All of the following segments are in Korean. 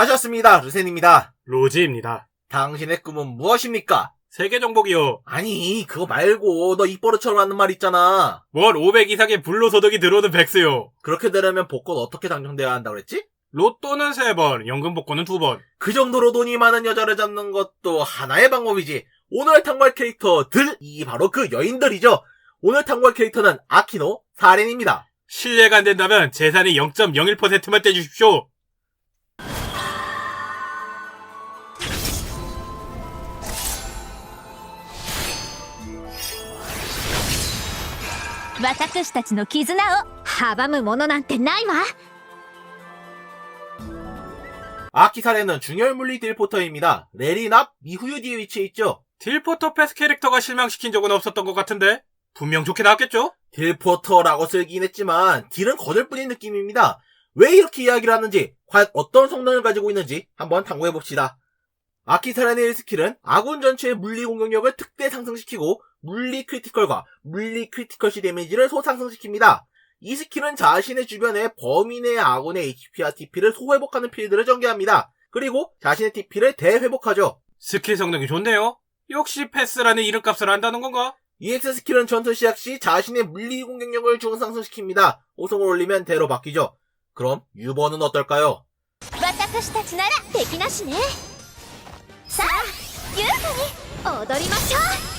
다시 왔습니다. 루센입니다. 로지입니다. 당신의 꿈은 무엇입니까? 세계 정복이요. 아니, 그거 말고 너 입버릇처럼 하는 말 있잖아. 월 500 이상의 불로소득이 들어오는 백수요. 그렇게 되려면 복권 어떻게 당첨돼야 한다고 그랬지? 로또는 3번, 연금 복권은 2번. 그 정도로 돈이 많은 여자를 잡는 것도 하나의 방법이지. 오늘 탕발 캐릭터들, 이 바로 그 여인들이죠. 오늘 탕발 캐릭터는 아키노 사렌입니다. 신뢰가 안 된다면 재산의 0.01%만 떼주십시오. 私たちの絆を阻むものなんてないわ 아키 사렌은 중열 물리 딜포터입니다. 레리납 미후유 뒤에 위치해 있죠. 딜포터 패스 캐릭터가 실망시킨 적은 없었던 것 같은데? 분명 좋게 나왔겠죠? 딜포터라고 쓰긴 했지만 딜은 거들 뿐인 느낌입니다. 왜 이렇게 이야기를 하는지, 과연 어떤 성능을 가지고 있는지 한번 탐구해봅시다. 아키사렌의 1스킬은 아군 전체의 물리 공격력을 특대 상승시키고 물리 크리티컬과 물리 크리티컬 시 데미지를 소상승시킵니다. 이 스킬은 자신의 주변에 범위 내의 아군의 HP와 TP를 소회복하는 필드를 전개합니다. 그리고 자신의 TP를 대회복하죠. 스킬 성능이 좋네요. 역시 패스라는 이름값을 한다는 건가? EX 스킬은 전투 시작 시 자신의 물리 공격력을 중상승시킵니다. 5성을 올리면 대로 바뀌죠. 그럼 유버는 어떨까요? 私たちなら敵なしねさあ優雅に踊りましょう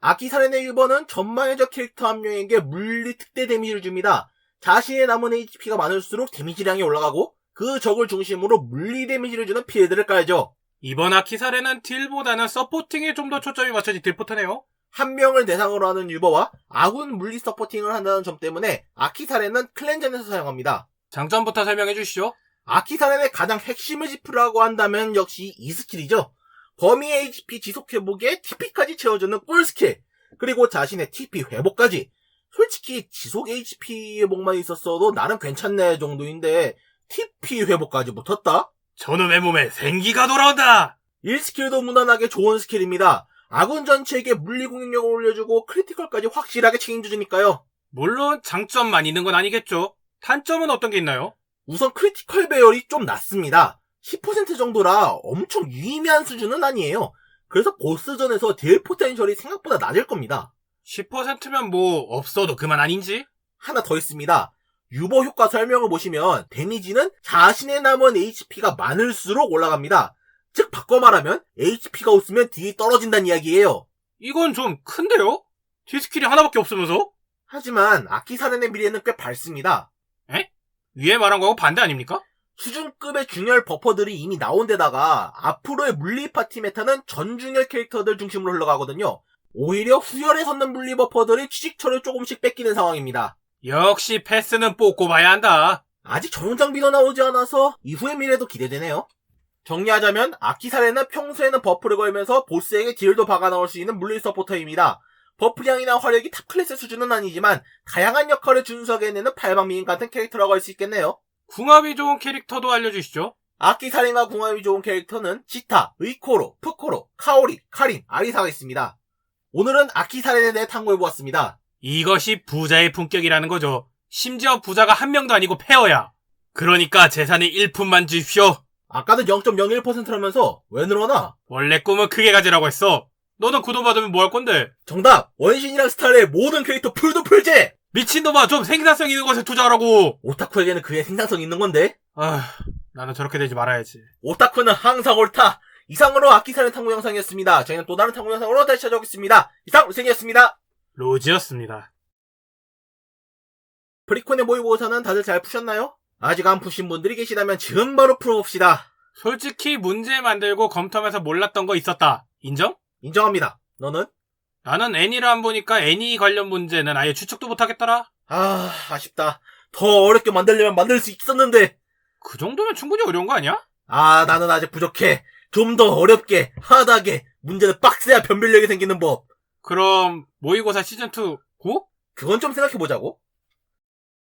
아키사렌의 1번은 전망의 적 캐릭터 합류에게 물리 특대 데미지를 줍니다. 자신의 남은 HP가 많을수록 데미지량이 올라가고 그 적을 중심으로 물리 데미지를 주는 피해들을 까야죠. 이번 아키사렌은 딜보다는 서포팅에 좀 더 초점이 맞춰진 딜포트네요. 한 명을 대상으로 하는 유버와 아군 물리 서포팅을 한다는 점 때문에 아키사렌은 클랜전에서 사용합니다. 장점부터 설명해 주시죠. 아키사렌의 가장 핵심을 짚으라고 한다면 역시 이 스킬이죠. 범위 HP 지속 회복에 TP까지 채워주는 꿀 스킬. 그리고 자신의 TP 회복까지. 솔직히 지속 HP 회복만 있었어도 나는 괜찮네 정도인데 TP 회복까지 붙었다? 저놈의 몸에 생기가 돌아온다! 1스킬도 무난하게 좋은 스킬입니다. 아군 전체에게 물리 공격력을 올려주고 크리티컬까지 확실하게 책임져주니까요. 물론 장점만 있는 건 아니겠죠. 단점은 어떤 게 있나요? 우선 크리티컬 배열이 좀 낮습니다. 10% 정도라 엄청 유의미한 수준은 아니에요. 그래서 보스전에서 딜 포텐셜이 생각보다 낮을 겁니다. 10%면 뭐 없어도 그만 아닌지? 하나 더 있습니다. 유버 효과 설명을 보시면 데미지는 자신의 남은 HP가 많을수록 올라갑니다. 즉 바꿔 말하면 HP가 없으면 딜이 떨어진다는 이야기예요. 이건 좀 큰데요? 디스킬이 하나밖에 없으면서? 하지만 아키사렌의 미래는 꽤 밝습니다. 위에 말한 거하고 반대 아닙니까? 수준급의 중열 버퍼들이 이미 나온 데다가 앞으로의 물리 파티 메타는 전중열 캐릭터들 중심으로 흘러가거든요. 오히려 후열에 섰는 물리 버퍼들이 취직처를 조금씩 뺏기는 상황입니다. 역시 패스는 뽑고 봐야 한다. 아직 전용 장비도 나오지 않아서 이후의 미래도 기대되네요. 정리하자면 아키사레는 평소에는 버프를 걸면서 보스에게 딜도 박아 넣을 수 있는 물리 서포터입니다. 버프량이나 화력이 탑 클래스 수준은 아니지만 다양한 역할을 준수하게 해내는 팔방미인 같은 캐릭터라고 할 수 있겠네요. 궁합이 좋은 캐릭터도 알려주시죠. 아키사랭과 궁합이 좋은 캐릭터는 지타, 의코로, 푸코로, 카오리, 카린, 아리사가 있습니다. 오늘은 아키사랭에 대해 탐구해보았습니다. 이것이 부자의 품격이라는 거죠. 심지어 부자가 한 명도 아니고 페어야. 그러니까 재산의 1푼만 주십시오. 아까는 0.01%라면서 왜 늘어나? 원래 꿈은 크게 가지라고 했어. 너는 그돈 받으면 뭐 할 건데? 정답! 원신이랑 스타일의 모든 캐릭터 풀도 풀제! 미친놈아 좀 생산성 있는 것에 투자하라고. 오타쿠에게는 그의 생산성 있는 건데 아, 나는 저렇게 되지 말아야지. 오타쿠는 항상 옳다! 이상으로 아키사랭 탐구 영상이었습니다. 저희는 또 다른 탐구 영상으로 다시 찾아오겠습니다. 이상 우생이었습니다. 로지였습니다. 프리콘의 모의고사는 다들 잘 푸셨나요? 아직 안 푸신 분들이 계시다면 지금 바로 풀어봅시다. 솔직히 문제 만들고 검토하면서 몰랐던 거 있었다. 인정? 인정합니다. 너는? 나는 애니를 안 보니까 애니 관련 문제는 아예 추측도 못하겠더라. 아, 아쉽다. 더 어렵게 만들려면 만들 수 있었는데. 그 정도면 충분히 어려운 거 아니야? 아, 나는 아직 부족해. 좀 더 어렵게, 하다하게, 문제는 빡세야 변별력이 생기는 법. 그럼 모의고사 시즌2 고? 그건 좀 생각해보자고.